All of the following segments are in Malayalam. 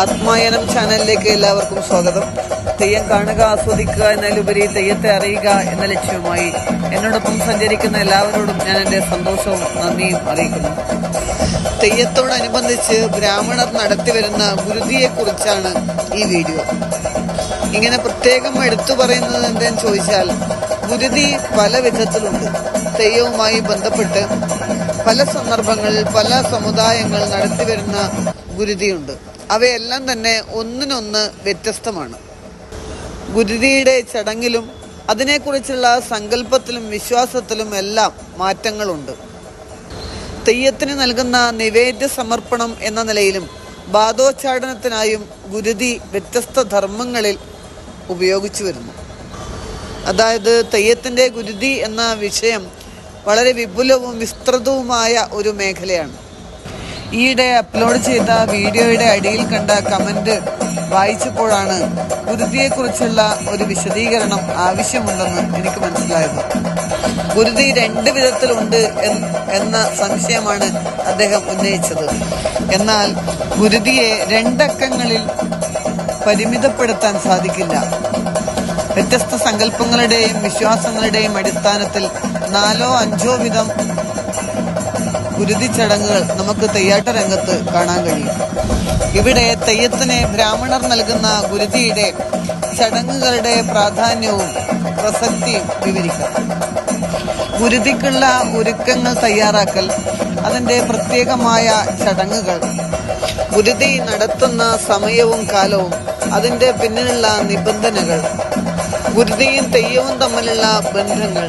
ആത്മായനം ചാനലിലേക്ക് എല്ലാവർക്കും സ്വാഗതം. തെയ്യം കാണുക ആസ്വദിക്കുക എന്നതിലുപരി തെയ്യത്തെ അറിയുക എന്ന ലക്ഷ്യവുമായി എന്നോടൊപ്പം സഞ്ചരിക്കുന്ന എല്ലാവരോടും ഞാൻ എന്റെ സന്തോഷവും നന്ദിയും അറിയിക്കുന്നു. തെയ്യത്തോടനുബന്ധിച്ച് ബ്രാഹ്മണർ നടത്തിവരുന്ന ഗുരുതിയെക്കുറിച്ചാണ് ഈ വീഡിയോ. ഇങ്ങനെ പ്രത്യേകം എടുത്തു പറയുന്നത് എന്തെന്ന് ചോദിച്ചാൽ ഗുരുതി പല വിധത്തിലുണ്ട്. തെയ്യവുമായി ബന്ധപ്പെട്ട് പല സന്ദർഭങ്ങളിൽ പല സമുദായങ്ങൾ നടത്തിവരുന്ന ഗുരുതിയുണ്ട്. അവയെല്ലാം തന്നെ ഒന്നിനൊന്ന് വ്യത്യസ്തമാണ്. ഗുരുതിയുടെ ചടങ്ങിലും അതിനെക്കുറിച്ചുള്ള സങ്കല്പത്തിലും വിശ്വാസത്തിലും എല്ലാം മാറ്റങ്ങളുണ്ട്. തെയ്യത്തിന് നൽകുന്ന നിവേദ്യ സമർപ്പണം എന്ന നിലയിലും ബാധോച്ചാടനത്തിനായും ഗുരുതി വ്യത്യസ്ത ധർമ്മങ്ങളിൽ ഉപയോഗിച്ചു വരുന്നു. അതായത് തെയ്യത്തിന്റെ ഗുരുതി എന്ന വിഷയം വളരെ വിപുലവും വിസ്തൃതവുമായ ഒരു മേഖലയാണ്. ഈയിടെ അപ്ലോഡ് ചെയ്ത വീഡിയോയുടെ അടിയിൽ കണ്ട കമന്റ് വായിച്ചപ്പോഴാണ് ഗുരുതിയെക്കുറിച്ചുള്ള ഒരു വിശദീകരണം ആവശ്യമുണ്ടെന്ന് എനിക്ക് മനസ്സിലായത്. ഗുരുതി രണ്ട് വിധത്തിലുണ്ട് എന്ന് സംശയമാണ് അദ്ദേഹം ഉന്നയിച്ചത്. എന്നാൽ ഗുരുതിയെ രണ്ടക്കങ്ങളിൽ പരിമിതപ്പെടുത്താൻ സാധിക്കില്ല. വ്യത്യസ്ത സങ്കല്പങ്ങളുടെയും വിശ്വാസങ്ങളുടെയും അടിസ്ഥാനത്തിൽ നാലോ അഞ്ചോ വിധം ഗുരുതി ചടങ്ങുകൾ നമുക്ക് തെയ്യാട്ട രംഗത്ത് കാണാൻ കഴിയും. ഇവിടെ തെയ്യത്തിന് ബ്രാഹ്മണർ നൽകുന്ന ഗുരുതിയുടെ ചടങ്ങുകളുടെ പ്രാധാന്യവും പ്രസക്തിയും വിവരിക്കാം. ഗുരുതിക്കുള്ള ഒരുക്കങ്ങൾ തയ്യാറാക്കൽ അതിന്റെ പ്രത്യേകമായ ചടങ്ങുകൾ. ഗുരുതി നടത്തുന്ന സമയവും കാലവും അതിന്റെ പിന്നിലുള്ള നിബന്ധനകൾ. ഗുരുതിയും തെയ്യവും തമ്മിലുള്ള ബന്ധങ്ങൾ.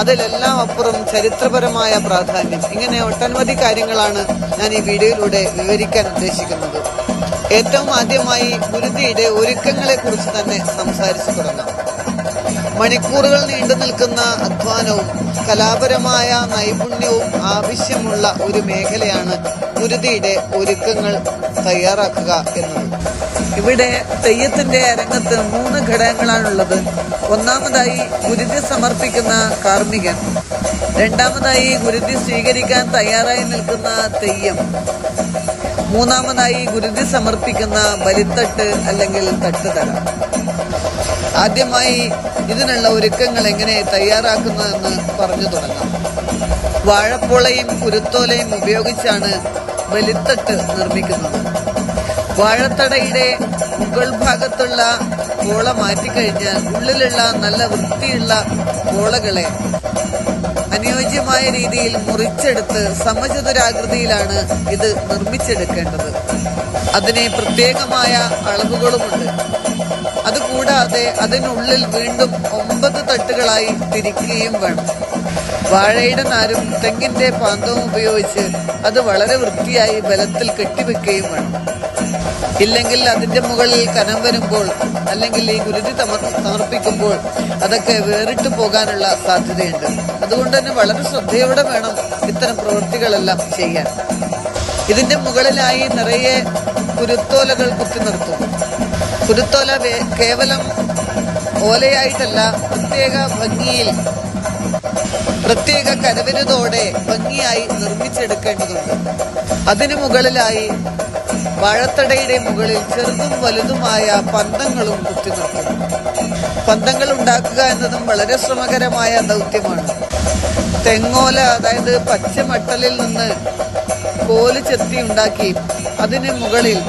അതിലെല്ലാം അപ്പുറം ചരിത്രപരമായ പ്രാധാന്യം. ഇങ്ങനെ ഒട്ടനവധി കാര്യങ്ങളാണ് ഞാൻ ഈ വീഡിയോയിലൂടെ വിവരിക്കാൻ ഉദ്ദേശിക്കുന്നത്. ഏറ്റവും ആദ്യമായി ഗുരുതിയുടെ ഒരുക്കങ്ങളെ കുറിച്ച് തന്നെ സംസാരിച്ചു തുടങ്ങാം. മണിക്കൂറുകൾ നീണ്ടു നിൽക്കുന്ന അധ്വാനവും കലാപരമായ നൈപുണ്യവും ആവശ്യമുള്ള ഒരു മേഖലയാണ് ഗുരുതിയുടെ ഒരുക്കങ്ങൾ തയ്യാറാക്കുക എന്നത്. ഇവിടെ തെയ്യത്തിന്റെ അരങ്ങത്ത് മൂന്ന് ഘടകങ്ങളാണുള്ളത്. ഒന്നാമതായി ഗുരുതി സമർപ്പിക്കുന്ന കാർമ്മികൻ. രണ്ടാമതായി ഗുരുതി സ്വീകരിക്കാൻ തയ്യാറായി നിൽക്കുന്ന തെയ്യം. മൂന്നാമതായി ഗുരുതി സമർപ്പിക്കുന്ന ബലിത്തട്ട് അല്ലെങ്കിൽ തട്ടുതല ആദ്യമായി ഇതിനുള്ള ഒരുക്കങ്ങൾ എങ്ങനെ തയ്യാറാക്കുന്നതെന്ന് പറഞ്ഞു തുടങ്ങാം. വാഴപ്പോളയും കുരുത്തോലയും ഉപയോഗിച്ചാണ് ബലിത്തട്ട് നിർമ്മിക്കുന്നത്. വാഴത്തടയുടെ മുകൾ ഭാഗത്തുള്ള കോള മാറ്റിക്കഴിഞ്ഞാൽ ഉള്ളിലുള്ള നല്ല വൃത്തിയുള്ള കോളകളെ അനുയോജ്യമായ രീതിയിൽ മുറിച്ചെടുത്ത് സമചതുരാകൃതിയിലാണ് ഇത് നിർമ്മിച്ചെടുക്കേണ്ടത്. അതിന് പ്രത്യേകമായ അളവുകളുമുണ്ട്. അതുകൂടാതെ അതിനുള്ളിൽ വീണ്ടും ഒമ്പത് തട്ടുകളായി തിരിക്കുകയും വേണം. വാഴയുടെ നാരും തെങ്ങിന്റെ പാന്തവും ഉപയോഗിച്ച് അത് വളരെ വൃത്തിയായി ബലത്തിൽ കെട്ടിവെക്കുകയും വേണം ഇല്ലെങ്കിൽ അതിന്റെ മുകളിൽ കനം വരുമ്പോൾ അല്ലെങ്കിൽ ഈ ഗുരുതി തമ- സമർപ്പിക്കുമ്പോൾ അതൊക്കെ വേറിട്ട് പോകാനുള്ള സാധ്യതയുണ്ട്. അതുകൊണ്ട് തന്നെ വളരെ ശ്രദ്ധയോടെ വേണം ഇത്തരം പ്രവൃത്തികളെല്ലാം ചെയ്യാൻ. ഇതിന്റെ മുകളിലായി നിറയെ കുരുത്തോലകൾ കുത്തി നിർത്തും. കുരുത്തോല കേവലം ഓലയായിട്ടല്ല പ്രത്യേക ഭംഗിയിൽ പ്രത്യേക കരവിരുതോടെ ഭംഗിയായി നിർമ്മിച്ചെടുക്കേണ്ടതുണ്ട്. അതിനു മുകളിലായി വാഴത്തടയുടെ മുകളിൽ ചെറുതും വലുതുമായ പന്തങ്ങളും കുത്തി നിർത്തും പന്തങ്ങൾ ഉണ്ടാക്കുക എന്നതും വളരെ ശ്രമകരമായ ദൗത്യമാണ്. തെങ്ങോല അതായത് പച്ചമട്ടലിൽ നിന്ന് കോൽ ചെത്തി ഉണ്ടാക്കി അതിന് മുകളിൽ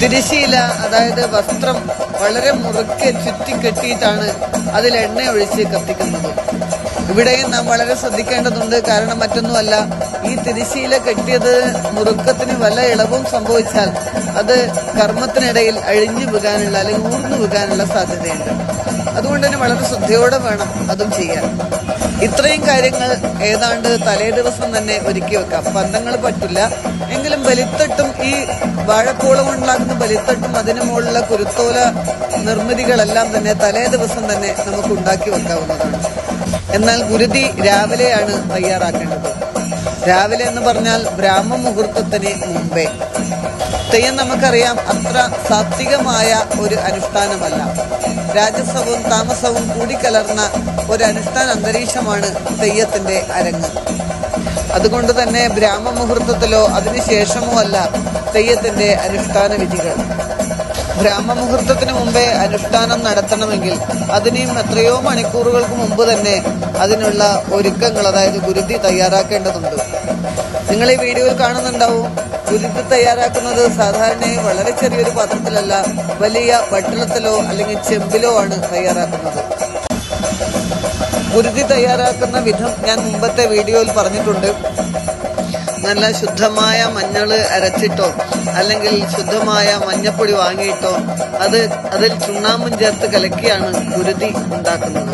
തിരിശീല അതായത് വസ്ത്രം വളരെ മുറുക്കെ ചുറ്റിക്കെട്ടിയിട്ടാണ് അതിൽ എണ്ണ ഒഴിച്ച് കത്തിക്കുന്നത്. ഇവിടെയും നാം വളരെ ശ്രദ്ധിക്കേണ്ടതുണ്ട്. കാരണം മറ്റൊന്നുമല്ല ഈ തിരിശീല കെട്ടിയത് മുറുക്കത്തിന് വല്ല ഇളവും സംഭവിച്ചാൽ അത് കർമ്മത്തിനിടയിൽ അഴിഞ്ഞു വീകാനുള്ള അല്ലെങ്കിൽ ഊർന്നു വീകാനുള്ള സാധ്യതയുണ്ട്. അതുകൊണ്ട് തന്നെ വളരെ ശ്രദ്ധയോടെ വേണം അതും ചെയ്യാൻ. ഇത്രയും കാര്യങ്ങൾ ഏതാണ്ട് തലേ ദിവസം തന്നെ ഒരുക്കി വെക്കാം. പന്തങ്ങൾ പറ്റില്ല. എങ്കിലും ബലിത്തട്ടും ഈ വാഴക്കോളം ഉണ്ടാക്കുന്ന ബലിത്തട്ടും അതിനു മുകളിലുള്ള കുരുത്തോല നിർമ്മിതികളെല്ലാം തന്നെ തലേ ദിവസം തന്നെ നമുക്ക് ഉണ്ടാക്കി വെക്കാവുന്നതാണ്. എന്നാൽ ഗുരുതി രാവിലെയാണ് തയ്യാറാക്കേണ്ടത്. രാവിലെ എന്ന് പറഞ്ഞാൽ ബ്രാഹ്മ മുഹൂർത്തത്തിന് മുമ്പേ. തെയ്യം നമുക്കറിയാം അത്ര സാത്വികമായ ഒരു അനുഷ്ഠാനമല്ല. രാജസവും താമസവും കൂടിക്കലർന്ന ഒരു അനുഷ്ഠാന അന്തരീക്ഷമാണ് തെയ്യത്തിന്റെ അരങ്ങ്. അതുകൊണ്ട് തന്നെ ബ്രാഹ്മ മുഹൂർത്തത്തിലോ അതിനുശേഷമോ അല്ല തെയ്യത്തിന്റെ അനുഷ്ഠാന വിധികൾ. ബ്രാഹ്മമുഹൂർത്തത്തിന് മുമ്പേ അനുഷ്ഠാനം നടത്തണമെങ്കിൽ അതിനെയും എത്രയോ മണിക്കൂറുകൾക്ക് മുമ്പ് തന്നെ അതിനുള്ള ഒരുക്കങ്ങൾ അതായത് ഗുരുതി തയ്യാറാക്കേണ്ടതുണ്ട്. നിങ്ങൾ ഈ വീഡിയോയിൽ കാണുന്നുണ്ടാവും ഗുരുതി തയ്യാറാക്കുന്നത് സാധാരണയായി വളരെ ചെറിയൊരു പാത്രത്തിലല്ല വലിയ പട്ടണത്തിലോ അല്ലെങ്കിൽ ചെമ്പിലോ ആണ് തയ്യാറാക്കുന്നത്. ഗുരുതി തയ്യാറാക്കുന്ന വിധം ഞാൻ മുമ്പത്തെ വീഡിയോയിൽ പറഞ്ഞിട്ടുണ്ട്. നല്ല ശുദ്ധമായ മഞ്ഞൾ അരച്ചിട്ടോ അല്ലെങ്കിൽ ശുദ്ധമായ മഞ്ഞപ്പൊടി വാങ്ങിയിട്ടോ അത് അതിൽ ചുണ്ണാമ്പും ചേർത്ത് കലക്കിയാണ് കുരുതി ഉണ്ടാക്കുന്നത്.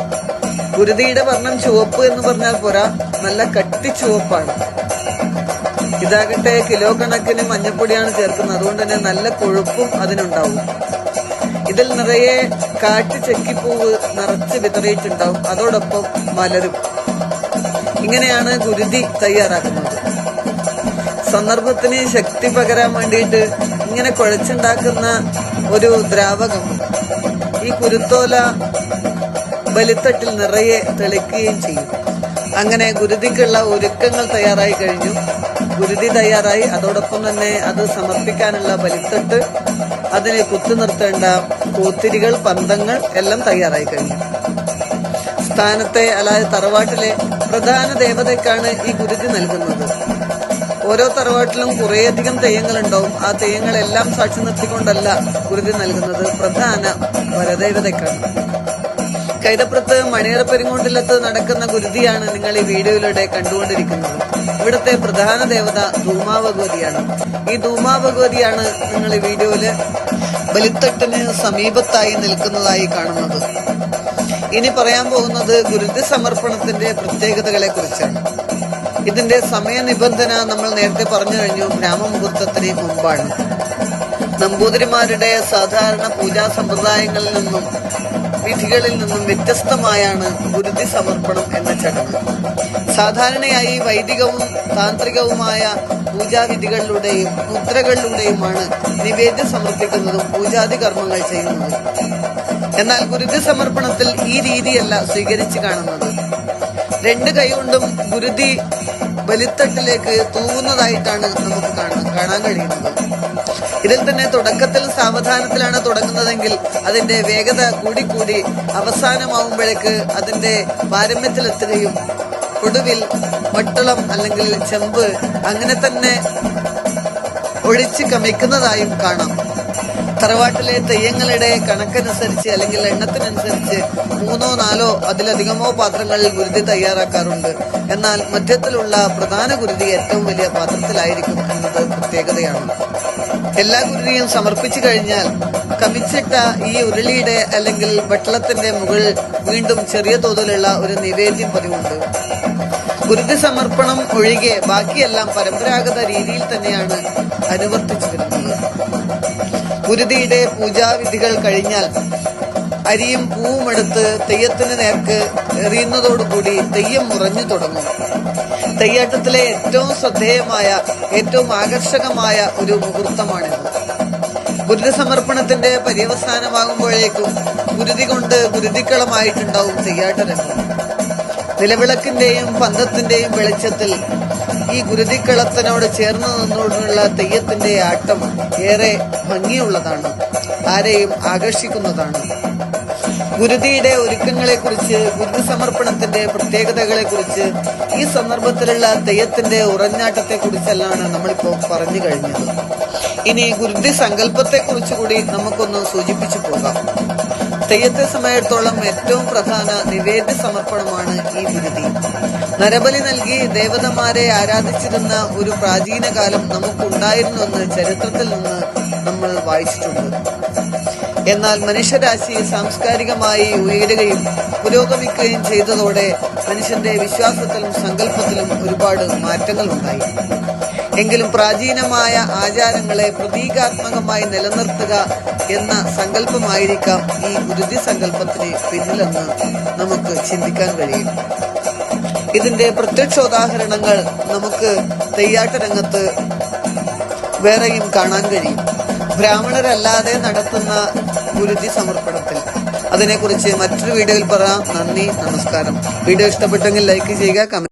കുരുതിയുടെ വർണം ചുവപ്പ് എന്ന് പറഞ്ഞാൽ പോരാ നല്ല കട്ടി ചുവപ്പാണ്. ഇതാകട്ടെ കിലോ കണക്കിന് മഞ്ഞപ്പൊടിയാണ് ചേർക്കുന്നത്. അതുകൊണ്ട് തന്നെ നല്ല കൊഴുപ്പും അതിനുണ്ടാവും. ഇതിൽ നിറയെ കാറ്റ് ചെക്കിപ്പൂവ് നിറച്ച് വിതറിയിട്ടുണ്ടാവും. അതോടൊപ്പം മലരും. ഇങ്ങനെയാണ് കുരുതി തയ്യാറാക്കുന്നത്. സന്ദർഭത്തിന് ശക്തി പകരാൻ വേണ്ടിയിട്ട് ഇങ്ങനെ കുഴച്ചുണ്ടാക്കുന്ന ഒരു ദ്രാവകം ഈ കുരുത്തോല ബലിത്തട്ടിൽ നിറയെ തെളിക്കുകയും ചെയ്യും. അങ്ങനെ ഗുരുതിക്കുള്ള ഒരുക്കങ്ങൾ തയ്യാറായി കഴിഞ്ഞു. ഗുരുതി തയ്യാറായി. അതോടൊപ്പം തന്നെ അത് സമർപ്പിക്കാനുള്ള ബലിത്തട്ട് അതിനെ കുത്തു നിർത്തേണ്ട കൂത്തിരികൾ പന്തങ്ങൾ എല്ലാം തയ്യാറായി കഴിഞ്ഞു. സ്ഥാനത്തെ അതായത് തറവാട്ടിലെ പ്രധാന ദേവതയ്ക്കാണ് ഈ ഗുരുതി നൽകുന്നത്. ഓരോ തറവാട്ടിലും കുറേയധികം തെയ്യങ്ങളുണ്ടാവും. ആ തെയ്യങ്ങളെല്ലാം സാക്ഷി നിർത്തിക്കൊണ്ടല്ല ഗുരുതി നൽകുന്നത്. പ്രധാന വരദേവതയ്ക്കാണ്. കൈതപ്പുറത്ത് മണിയറ പെരുങ്ങോണ്ടിലത്ത് നടക്കുന്ന ഗുരുതിയാണ് നിങ്ങൾ ഈ വീഡിയോയിലൂടെ കണ്ടുകൊണ്ടിരിക്കുന്നത്. ഇവിടുത്തെ പ്രധാന ദേവത ധൂമാവഗോതിയാണ്. ഈ ധൂമാവഗോതിയാണ് നിങ്ങൾ ഈ വീഡിയോയിൽ ബലിത്തട്ടിന് സമീപത്തായി നിൽക്കുന്നതായി കാണുന്നത്. ഇനി പറയാൻ പോകുന്നത് ഗുരുതി സമർപ്പണത്തിന്റെ പ്രത്യേകതകളെ കുറിച്ചാണ് ഇതിന്റെ സമയനിബന്ധന നമ്മൾ നേരത്തെ പറഞ്ഞു കഴിഞ്ഞു ബ്രാഹ്മമുഹൂർത്തത്തിന് മുമ്പാണ്. നമ്പൂതിരിമാരുടെ സാധാരണ പൂജാ സമ്പ്രദായങ്ങളിൽ നിന്നും വിധികളിൽ നിന്നും വ്യത്യസ്തമായാണ് ഗുരുതി സമർപ്പണം എന്ന ചടങ്ങ്. സാധാരണയായി വൈദികവും താന്ത്രികവുമായ പൂജാവിധികളിലൂടെയും മുദ്രകളിലൂടെയുമാണ് നിവേദ്യം സമർപ്പിക്കുന്നതും പൂജാതി കർമ്മങ്ങൾ ചെയ്യുന്നത്. എന്നാൽ ഗുരുതി സമർപ്പണത്തിൽ ഈ രീതിയല്ല സ്വീകരിച്ചു കാണുന്നത്. രണ്ട് കൈകൊണ്ടും ഗുരുതി ബലിത്തട്ടിലേക്ക് തൂങ്ങുന്നതായിട്ടാണ് നമുക്ക് കാണാൻ കഴിയുന്നത്. ഇതിൽ തന്നെ തുടക്കത്തിൽ സാവധാനത്തിലാണ് തുടങ്ങുന്നതെങ്കിൽ അതിന്റെ വേഗത കൂടിക്കൂടി അവസാനമാവുമ്പോഴേക്ക് അതിന്റെ പാരമ്യത്തിലെത്തുകയും ഒടുവിൽ വട്ടളം അല്ലെങ്കിൽ ചെമ്പ് അങ്ങനെ തന്നെ ഒഴിച്ച് കമിക്കുന്നതായും കാണാം. തറവാട്ടിലെ തെയ്യങ്ങളുടെ കണക്കനുസരിച്ച് അല്ലെങ്കിൽ എണ്ണത്തിനനുസരിച്ച് മൂന്നോ നാലോ അതിലധികമോ പാത്രങ്ങളിൽ ഗുരുതി തയ്യാറാക്കാറുണ്ട്. എന്നാൽ മധ്യത്തിലുള്ള പ്രധാന ഗുരുതി ഏറ്റവും വലിയ പാത്രത്തിലായിരിക്കും എന്നത് പ്രത്യേകതയാണ്. എല്ലാ ഗുരുതിയും സമർപ്പിച്ചു കഴിഞ്ഞാൽ കമിച്ചിട്ട ഈ ഉരുളിയുടെ അല്ലെങ്കിൽ വെട്ടളത്തിന്റെ മുകളിൽ വീണ്ടും ചെറിയ തോതിലുള്ള ഒരു നിവേദ്യം പതിവുണ്ട്. ഗുരുതി സമർപ്പണം ഒഴികെ ബാക്കിയെല്ലാം പരമ്പരാഗത രീതിയിൽ തന്നെയാണ് അനുവർത്തിച്ചു വരുന്നത്. ഗുരുതിയുടെ പൂജാവിധികൾ കഴിഞ്ഞാൽ അരിയും പൂവും എടുത്ത് തെയ്യത്തിന് നേർക്ക് എറിയുന്നതോടുകൂടി തെയ്യം മുറഞ്ഞു തുടങ്ങും. തെയ്യാട്ടത്തിലെ ഏറ്റവും ശ്രദ്ധേയമായ ഏറ്റവും ആകർഷകമായ ഒരു മുഹൂർത്തമാണിത്. ഗുരുതി സമർപ്പണത്തിന്റെ പര്യവസാനമാകുമ്പോഴേക്കും ഗുരുതി കൊണ്ട് ഗുരുതിക്കളമായിട്ടുണ്ടാവും തെയ്യാട്ടരംഗം. നിലവിളക്കിന്റെയും പന്തത്തിന്റെയും വെളിച്ചത്തിൽ ഈ ഗുരുതിക്കളത്തിനോട് ചേർന്ന് നിന്നുകൊണ്ടുള്ള തെയ്യത്തിന്റെ ആട്ടം ഏറെ ഭംഗിയുള്ളതാണ് ആരെയും ആകർഷിക്കുന്നതാണ്. ഗുരുതിയുടെ ഒരുക്കങ്ങളെ കുറിച്ച് ഗുരുതി സമർപ്പണത്തിന്റെ പ്രത്യേകതകളെ കുറിച്ച് ഈ സന്ദർഭത്തിലുള്ള തെയ്യത്തിന്റെ ഉറഞ്ഞാട്ടത്തെ നമ്മളിപ്പോൾ നമ്മളിപ്പോ പറഞ്ഞു കഴിഞ്ഞത്. ഇനി ഗുരുതി സങ്കല്പത്തെ കുറിച്ച് കൂടി നമുക്കൊന്ന് സൂചിപ്പിച്ചു പോകാം. തെയ്യത്തെ സമയത്തോളം ഏറ്റവും പ്രധാന നിവേദ്യ സമർപ്പണമാണ് ഈ വിരുതി. നരബലി നൽകി ദേവതമാരെ ആരാധിച്ചിരുന്ന ഒരു പ്രാചീന കാലം നമുക്കുണ്ടായിരുന്നുവെന്ന് ചരിത്രത്തിൽ നിന്ന് നമ്മൾ വായിച്ചിട്ടുണ്ട്. എന്നാൽ മനുഷ്യരാശി സാംസ്കാരികമായി ഉയരുകയും പുരോഗമിക്കുകയും ചെയ്തതോടെ മനുഷ്യന്റെ വിശ്വാസത്തിലും സങ്കല്പത്തിലും ഒരുപാട് മാറ്റങ്ങൾ ഉണ്ടായി. എങ്കിലും പ്രാചീനമായ ആചാരങ്ങളെ പ്രതീകാത്മകമായി നിലനിർത്തുക എന്ന സങ്കല്പമായിരിക്കാം ഈ ഗുരുതി സങ്കല്പത്തിന് പിന്നിലെന്ന് നമുക്ക് ചിന്തിക്കാൻ കഴിയും. ഇതിന്റെ പ്രത്യക്ഷോദാഹരണങ്ങൾ നമുക്ക് തെയ്യാട്ട രംഗത്ത് വേറെയും കാണാൻ കഴിയും. ബ്രാഹ്മണരല്ലാതെ നടത്തുന്ന ഗുരുതി സമർപ്പണത്തിൽ. അതിനെക്കുറിച്ച് മറ്റൊരു വീഡിയോയിൽ പറയാം. നന്ദി നമസ്കാരം. വീഡിയോ ഇഷ്ടപ്പെട്ടെങ്കിൽ ലൈക്ക് ചെയ്യുക കമന്റ്